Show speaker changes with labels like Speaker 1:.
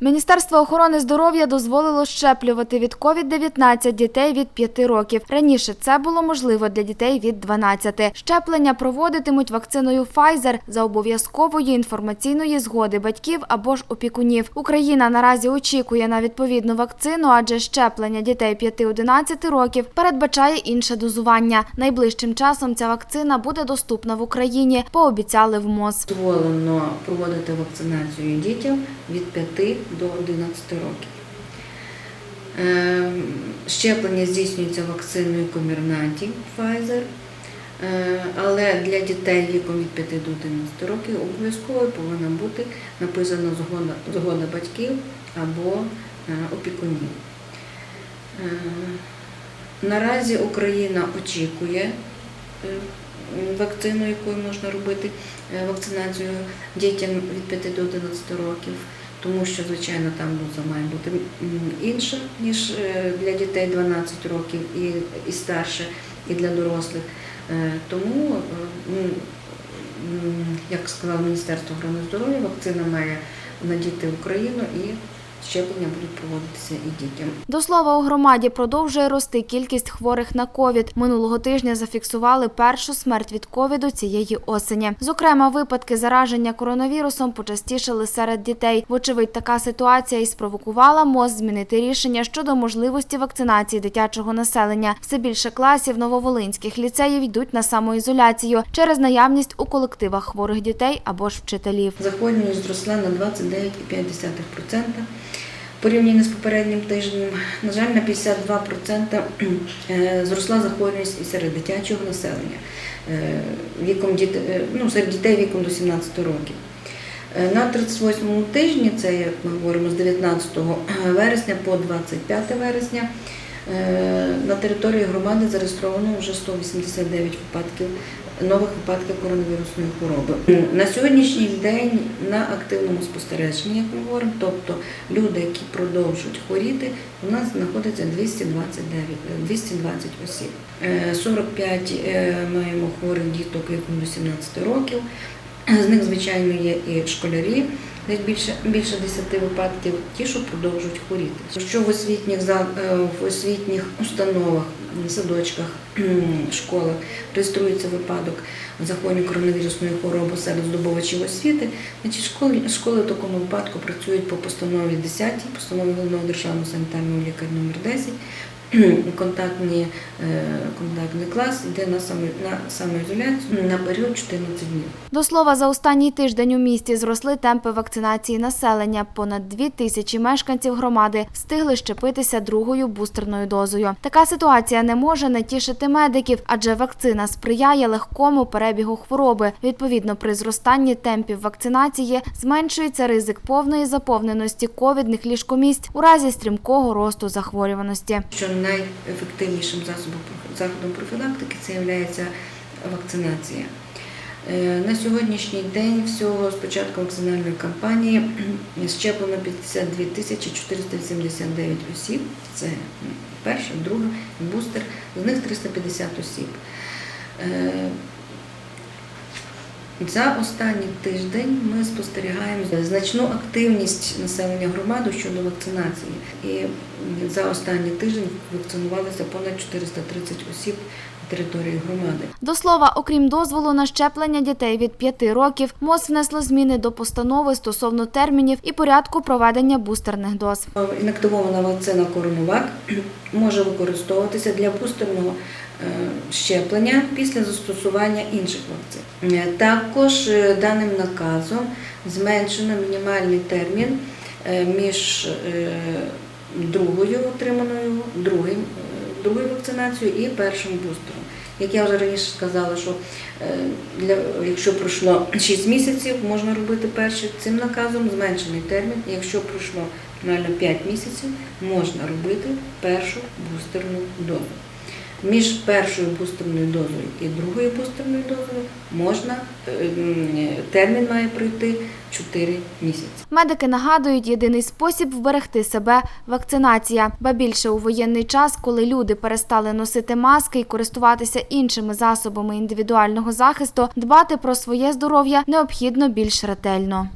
Speaker 1: Міністерство охорони здоров'я дозволило щеплювати від COVID-19 дітей від 5 років. Раніше це було можливо для дітей від 12. Щеплення проводитимуть вакциною Pfizer за обов'язкової інформаційної згоди батьків або ж опікунів. Україна наразі очікує на відповідну вакцину, адже щеплення дітей 5-11 років передбачає інше дозування. Найближчим часом ця вакцина буде доступна в Україні, пообіцяли в МОЗ.
Speaker 2: Дозволено проводити вакцинацію дітям від 5 до 11 років. Е, Щеплення здійснюється вакциною Комірнаті Pfizer, Е, але для дітей віком від 5 до 11 років обов'язково повинна бути написана згода, згода батьків або е, опікунів. Е, Наразі Україна очікує вакцину, якою можна робити вакцинацію дітям від 5 до 11 років, тому що, звичайно, там муза має бути інша, ніж е, для дітей 12 років і, і старше, і для дорослих. Е, Тому, е, м, як сказав Міністерство охорони здоров'я, вакцина має надійти в Україну і щеплення будуть проводитися і дітям.
Speaker 1: До слова, у громаді продовжує рости кількість хворих на ковід. Минулого тижня зафіксували першу смерть від ковіду цієї осені. Зокрема, випадки зараження коронавірусом почастішали серед дітей. Вочевидь, така ситуація і спровокувала МОЗ змінити рішення щодо можливості вакцинації дитячого населення. Все більше класів нововолинських ліцеїв йдуть на самоізоляцію через наявність у колективах хворих дітей або ж вчителів.
Speaker 2: Захворюваність зросла на 29,5%. Порівняно з попереднім тижнем, на жаль, на 52% е, зросла захворюваність і серед дитячого населення е, віком діт- е, ну, серед дітей віком до 17 років. На 38-му тижні, це як ми говоримо з 19 вересня по 25 вересня, на території громади зареєстровано вже 189 випадків нових випадків коронавірусної хвороби. На сьогоднішній день на активному спостереженні, як ми говоримо, тобто люди, які продовжують хворіти, у нас знаходиться 229, е, 220 осіб. Е, 45 е, маємо хворих діток віком до 17 років. З них, звичайно, є і школярі, десь більше, більше 10 випадків, ті, що продовжують хворіти. Що в освітніх, е, в освітніх установах, садочках, школах реєструється випадок захворювання коронавірусної хвороби серед здобувачів освіти, значить школи, школи в такому випадку працюють по постанові 10, постанові головного державного санітарного лікаря номер 10, контактні, е, контактний клас йде на, само, на самоізоляцію на період 14 днів.
Speaker 1: До слова, за останній тиждень у місті зросли темпи вакцинації населення. Понад дві тисячі мешканців громади встигли щепитися другою бустерною дозою. Така ситуація не може не тішити медиків, адже вакцина сприяє легкому перебігу хвороби. Відповідно, при зростанні темпів вакцинації зменшується ризик повної заповненості ковідних ліжкомісць у разі стрімкого росту захворюваності.
Speaker 2: Найефективнішим засобом заходом профілактики це є вакцинація. Е, На сьогоднішній день всього з початку вакцинальної кампанії щеплено 52 тисячі 489 осіб. Це перша, друга, бустер, з них 350 осіб. За останній тиждень ми спостерігаємо значну активність населення громади щодо вакцинації. І за останній тиждень вакцинувалися понад 430 осіб території громади.
Speaker 1: До слова, окрім дозволу на щеплення дітей від 5 років, МОЗ внесло зміни до постанови стосовно термінів і порядку проведення бустерних доз.
Speaker 2: Інактивована вакцина Коронавак може використовуватися для бустерного е, щеплення після застосування інших вакцин. Е, Також е, даним наказом зменшено мінімальний термін е, між е, другою отриманою, другим, е, другою вакцинацією і першим бустером. Як я вже раніше сказала, що е, для, якщо пройшло 6 місяців, можна робити перший цим наказом зменшений термін. Якщо пройшло реально 5 місяців, можна робити першу бустерну дозу. Між першою бустерною дозою і другою бустерною дозою можна е, термін має пройти 4 місяці.
Speaker 1: Медики нагадують, єдиний спосіб вберегти себе вакцинація. Ба більше у воєнний час, коли люди перестали носити маски і користуватися іншими засобами індивідуального захисту, дбати про своє здоров'я необхідно більш ретельно.